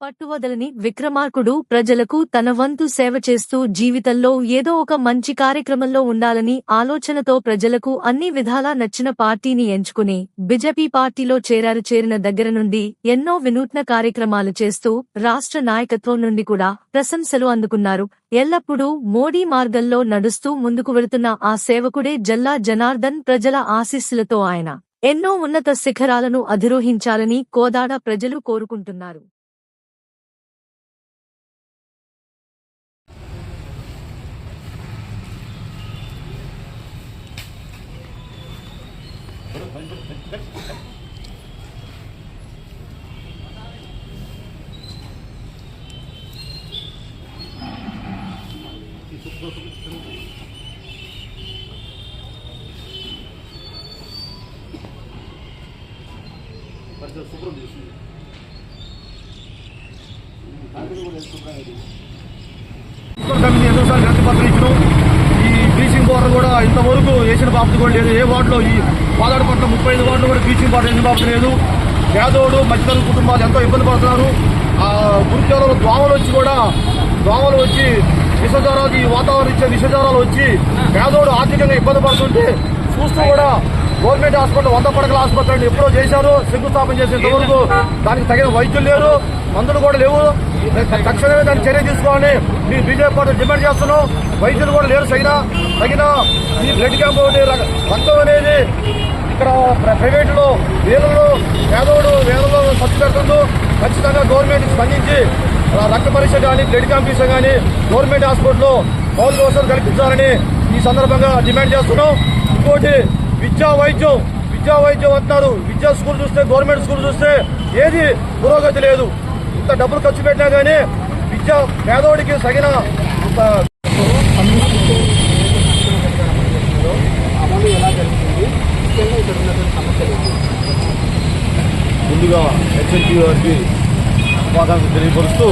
పట్టువదలని విక్రమార్కుడు ప్రజలకు తన వంతు సేవ చేస్తూ జీవితంలో ఏదో ఒక మంచి కార్యక్రమంలో ఉండాలని ఆలోచనతో ప్రజలకు అన్ని విధాలా నచ్చిన పార్టీని ఎంచుకుని బీజేపీ పార్టీలో చేరారు. చేరిన దగ్గర నుండి ఎన్నో వినూత్న కార్యక్రమాలు చేస్తూ రాష్ట్ర నాయకత్వం నుండి కూడా ప్రశంసలు అందుకున్నారు. ఎల్లప్పుడూ మోడీ మార్గంలో నడుస్తూ ముందుకు వెళుతున్న ఆ సేవకుడే జల్లా జనార్దన్ ప్రజల ఆశీస్సులతో ఆయన. ఎన్నో ఉన్నత శిఖరాలను అధిరోహించాలని కోదాడ ప్రజలు కోరుకుంటున్నారు. కమిటీ ఎన్నోసార్లు వినతి పత్రం ఈ బ్లీచింగ్ పౌడర్ కూడా ఇంతవరకు వేసిన బాబు కూడా లేదు. ఏ వార్డులో ఈ పాదాడపట్ల టీచింగ్ ఐదు వార్డులో బాబు లేదు. పేదోడు మధ్యతరగతి కుటుంబాలు ఎంతో ఇబ్బంది పడుతున్నారు. ఆ గురుత్యాలలో దోమలు వచ్చి కూడా దోమలు వచ్చి విషజ్వరాలు ఈ వాతావరణం ఇచ్చే విషజ్వరాలు వచ్చి పేదోడు ఆర్థికంగా ఇబ్బంది పడుతుంటే చూస్తూ కూడా గవర్నమెంట్ హాస్పిటల్ వంద పడకల ఆసుపత్రిని ఎప్పుడో చేశారు. శంకుస్థాపన చేసేంత వరకు దానికి తగిన వైద్యులు లేరు. మందులు కూడా లేవు. తక్షణమే దాన్ని చర్య తీసుకోవాలని మీ బీజేపీ పార్టీ డిమాండ్ చేస్తున్నాం. వైద్యులు కూడా లేరు సైనా. తగిన ఈ బ్లడ్ క్యాంప్ రక్తం అనేది ఇక్కడ ప్ర- ప్రైవేటులో వేలలో పేదోడు వేలలో ఖర్చు పెడుతుందో ఖచ్చితంగా గవర్నమెంట్ స్పందించి రక్త పరీక్ష కానీ బ్లడ్ క్యాంప్ కానీ గవర్నమెంట్ హాస్పిటల్లో మౌలిక వసతులు కల్పించాలని ఈ సందర్భంగా డిమాండ్ చేస్తున్నాం. ఇంకోటి విద్యా వైద్యం. విద్యా వైద్యం అంటున్నారు. విద్యా స్కూల్ చూస్తే గవర్నమెంట్ స్కూల్ చూస్తే ఏది పురోగతి లేదు. ఇంత డబ్బులు ఖర్చు పెట్టినా కానీ విద్య పేదోడికి సగిన ముందుగా హెచ్ఎల్పీ వారికి తెలియపరుస్తూ